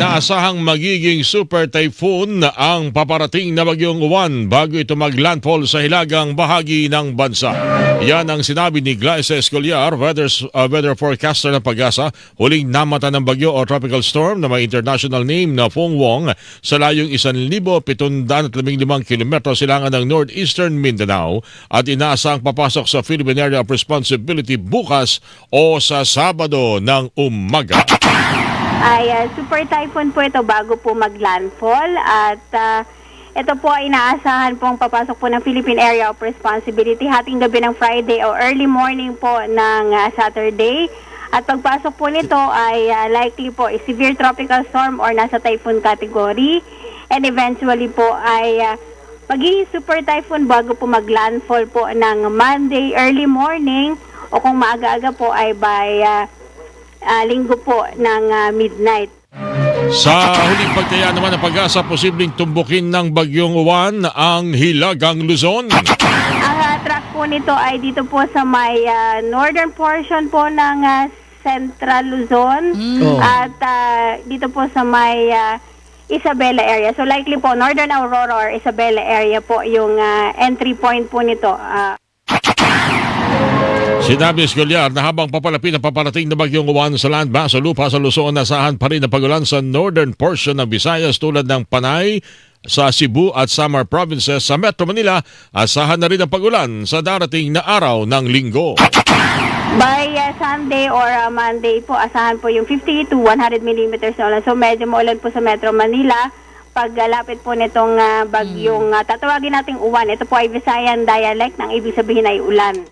Inaasahang magiging super typhoon ang paparating na bagyong uwan bago ito maglandfall sa hilagang bahagi ng bansa. Yan ang sinabi ni Glyce Escoliar, weather, uh, weather forecaster ng pag-asa, huling namata ng bagyo o tropical storm na may international name na Fong Wong sa layong 1,715 km silangan ng northeastern Mindanao at inaasahang papasok sa Philippine Area of Responsibility bukas o sa Sabado ng umaga. Ay ah, super typhoon po ito bago po maglandfall at ah, ito po ay inaasahan pong papasok po ng Philippine Area of Responsibility hating gabi ng Friday o early morning po ng ah, Saturday. At pagpasok po nito ay ah, likely po is severe tropical storm or nasa typhoon category and eventually po ay ah, magiging super typhoon bago po maglandfall po ng Monday early morning o kung maaga-aga po ay by ah, ah, linggo po ng ah, midnight. Sa huling pagtaya naman ng pag-asa, posibleng tumbukin ng bagyong uwan ang Hilagang Luzon. Ang ah, track po nito ay dito po sa may ah, northern portion po ng ah, Central Luzon Oh. at ah, dito po sa may ah, Isabela area. So likely po Northern Aurora or Isabela area po yung ah, entry point po nito. Ah, Sinabi ni Escoliar na habang papalapit ang paparating na bagyong uwan sa land ba sa lupa sa Luzon, nasahan pa rin ang pagulan sa northern portion ng Visayas tulad ng Panay, sa Cebu at Samar provinces sa Metro Manila, asahan na rin ang pagulan sa darating na araw ng linggo. by ah, Sunday or ah, Monday po, asahan po yung 50 to 100 millimeters na ulan. So medyo maulan po sa Metro Manila. Paglalapit po nitong ah, bagyong ah, tatawagin nating uwan, ito po ay Visayan dialect, nang ibig sabihin ay ulan.